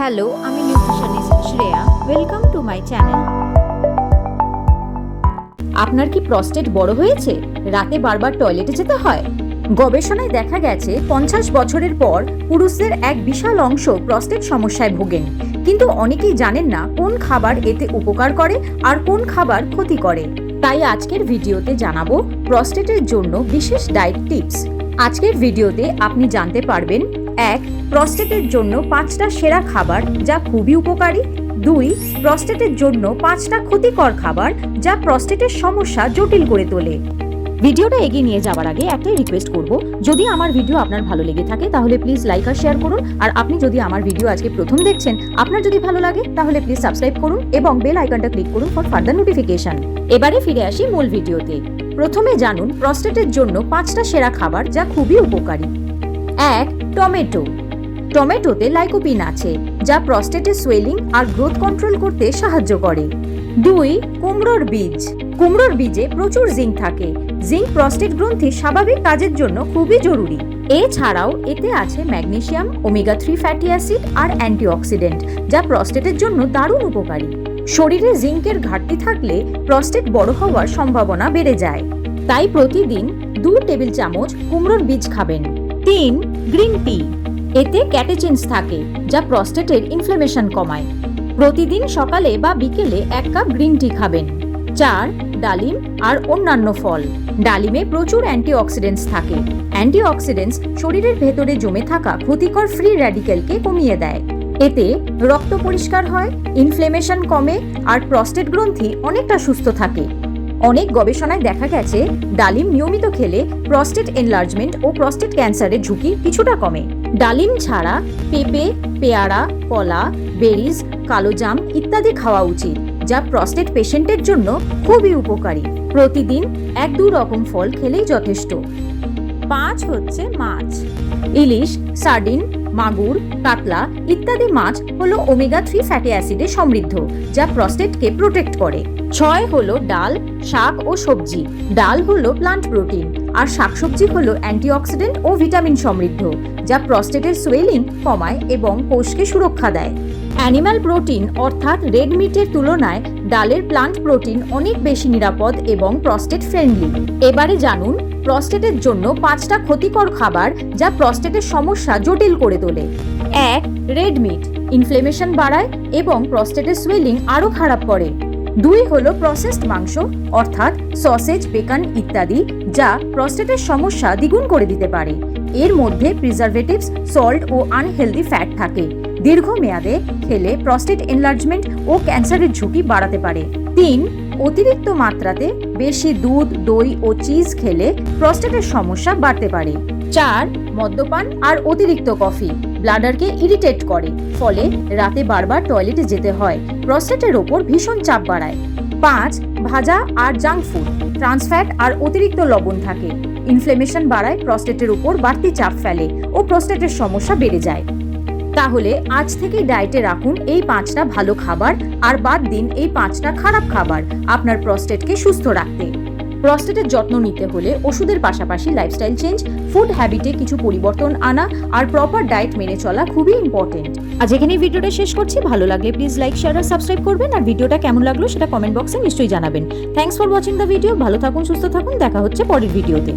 Hello আমি nutritionist Shreya welcome to my channel আপনার কি প্রস্টেট বড় হয়েছে? রাতে বারবার টয়লেটে যেতে হয়? গবেষণায় দেখা গেছে, পঞ্চাশ বছরের পর পুরুষদের এক বিশাল অংশ প্রস্টেট সমস্যায় ভোগেন। কিন্তু অনেকেই জানেন না কোন খাবার এতে উপকার করে আর কোন খাবার ক্ষতি করে। তাই আজকের ভিডিওতে জানাব প্রস্টেটের জন্য বিশেষ ডায়েট টিপস আজকের ভিডিওতে আপনি জানতে পারবেন এক প্রস্টেটের জন্য পাঁচটা সেরা খাবার যা খুবই উপকারী। দুই প্রস্টেটের জন্য পাঁচটা ক্ষতিকর খাবার যা প্রস্টেটের সমস্যা জটিল করে তোলে। ভিডিওটা এগিয়ে নিয়ে যাওয়ার আগে একটাই রিকোয়েস্ট করব, যদি আমার ভিডিও আপনার ভালো লেগে থাকে, তাহলে প্লিজ লাইক আর শেয়ার করুন। আর আপনি যদি আমার ভিডিও আজকে প্রথম দেখছেন, আপনার যদি ভালো লাগে, তাহলে প্লিজ সাবস্ক্রাইব করুন এবং বেল আইকনটা ক্লিক করুন ফর ফার্দার নোটিফিকেশন এবারে ফিরে আসি মূল ভিডিওতে প্রথমে জানুন প্রস্টেটের জন্য পাঁচটা সেরা খাবার যা খুবই উপকারী। এক, টমেটো। টমেটোতে লাইকোপিন আছে, যা প্রস্টেটের সোয়েলিং আর গ্রোথ কন্ট্রোল করতে সাহায্য করে। দুই, কুমড়োর বীজ। কুমড়োর বীজে প্রচুর জিঙ্ক থাকে। জিঙ্ক প্রস্টেট গ্রন্থির স্বাভাবিক কাজের জন্য খুবই জরুরি। এছাড়াও এতে আছে magnesium omega three fatty acid আর অ্যান্টিঅক্সিডেন্ট, যা প্রস্টেটের জন্য দারুণ উপকারী। শরীরে জিঙ্কের ঘাটতি থাকলে প্রস্টেট বড় হওয়ার সম্ভাবনা বেড়ে যায়। তাই প্রতিদিন দু টেবিল চামচ কুমড়োর বীজ খাবেন। তিন গ্রিন টি। এতে ক্যাটেচিনস থাকে, যা প্রস্টেটের ইনফ্লেমেশন কমায়। প্রতিদিন সকালে বা বিকেলে এক কাপ গ্রিন টি খাবেন। চার, ডালিম আর অন্যান্য ফল। ডালিমে প্রচুর অ্যান্টিঅক্সিডেন্টস থাকে। অ্যান্টিঅক্সিডেন্টস শরীরের ভেতরে জমে থাকা ক্ষতিকর ফ্রি র্যাডিক্যালকে কমিয়ে দেয়। এতে রক্ত পরিষ্কার হয় ইনফ্লেমেশন কমে আর প্রস্টেট গ্রন্থি অনেকটা সুস্থ থাকে। অনেক গবেষণায় দেখা গেছে, ডালিম নিয়মিত খেলে প্রস্টেট এনলার্জমেন্ট ও প্রস্টেট ক্যান্সারের ঝুঁকি কিছুটা কমে। ডালিম ছাড়া পেঁপে, পেয়ারা, কলা, বেরিজ কালোজাম ইত্যাদি খাওয়া উচিত, যা প্রস্টেট পেশেন্টের জন্য খুবই উপকারী। প্রতিদিন এক দু রকম ফল খেলেই যথেষ্ট। পাঁচ হচ্ছে মাছ। ইলিশ, সার্ডিন, মাগুর, কাতলা ইত্যাদি মাছ হলো ওমেগা থ্রি ফ্যাটি অ্যাসিডে সমৃদ্ধ, যা প্রস্টেটকে প্রোটেক্ট করে। ছয় হলো ডাল, শাক ও সবজি। ডাল হলো প্লান্ট প্রোটিন আর শাকসবজি হলো অ্যান্টিঅক্সিডেন্ট ও ভিটামিন সমৃদ্ধ, যা প্রস্টেটের সোয়েলিং কমায় এবং কোষকে সুরক্ষা দেয়। অ্যানিম্যাল প্রোটিন অর্থাৎ রেড মিটের তুলনায় ডালের প্লান্ট প্রোটিন অনেক বেশি নিরাপদ এবং প্রস্টেট ফ্রেন্ডলি এবারে জানুন প্রস্টেটের জন্য পাঁচটা ক্ষতিকর খাবার যা প্রস্টেটের সমস্যা জটিল করে তোলে। এক, রেড মিট ইনফ্লেমেশন বাড়ায় এবং প্রস্টেটের সোয়েলিং আরও খারাপ করে। দুই হলো প্রসেসড মাংস, অর্থাৎ সসেজ বেকন ইত্যাদি, যা প্রস্টেটের সমস্যা দ্বিগুণ করে দিতে পারে। এর মধ্যে প্রিজারভেটিভস সল্ট ও আনহেলদি ফ্যাট থাকে। দীর্ঘমেয়াদে খেলে প্রস্টেট এনলার্জমেন্ট ও ক্যান্সারের ঝুঁকি বাড়াতে পারে। তিন অতিরিক্ত মাত্রাতে বেশি দুধ, দই ও চিজ খেলে প্রস্টেটের সমস্যা বাড়তে পারে। চার, মদ্যপান আর অতিরিক্ত কফি ব্লাডারকে ইরিটেট করে, ফলে রাতে বারবার টয়লেটে যেতে হয়। প্রস্টেটের ওপর ভীষণ চাপ বাড়ায়। পাঁচ, ভাজা আর জাঙ্ক ফুড ট্রান্সফ্যাট আর অতিরিক্ত লবণ থাকে। ইনফ্লেমেশন বাড়ায় প্রস্টেটের উপর বাড়তি চাপ ফেলে ও প্রস্টেটের সমস্যা বেড়ে যায়। তাহলে আজ থেকে ডায়েটে রাখুন এই পাঁচটা ভালো খাবার আর বাদ দিন এই পাঁচটা খারাপ খাবার আপনার প্রস্টেটকে সুস্থ রাখতে। প্রস্টেটের যত্ন নিতে হলে ওষুধের পাশাপাশি লাইফস্টাইল চেঞ্জ ফুড হ্যাবিটে কিছু পরিবর্তন আনা আর প্রপার ডায়েট মেনে চলা খুবই ইম্পর্টেন্ট আজ এখানে ভিডিওটা শেষ করছি। ভালো লাগলে প্লিজ লাইক শেয়ার আর সাবস্ক্রাইব করবেন। আর ভিডিওটা কেমন লাগল সেটা কমেন্ট বক্সে নিশ্চয়ই জানাবেন। Thanks for watching the video ভালো থাকুন, সুস্থ থাকুন। দেখা হচ্ছে পরের ভিডিওতে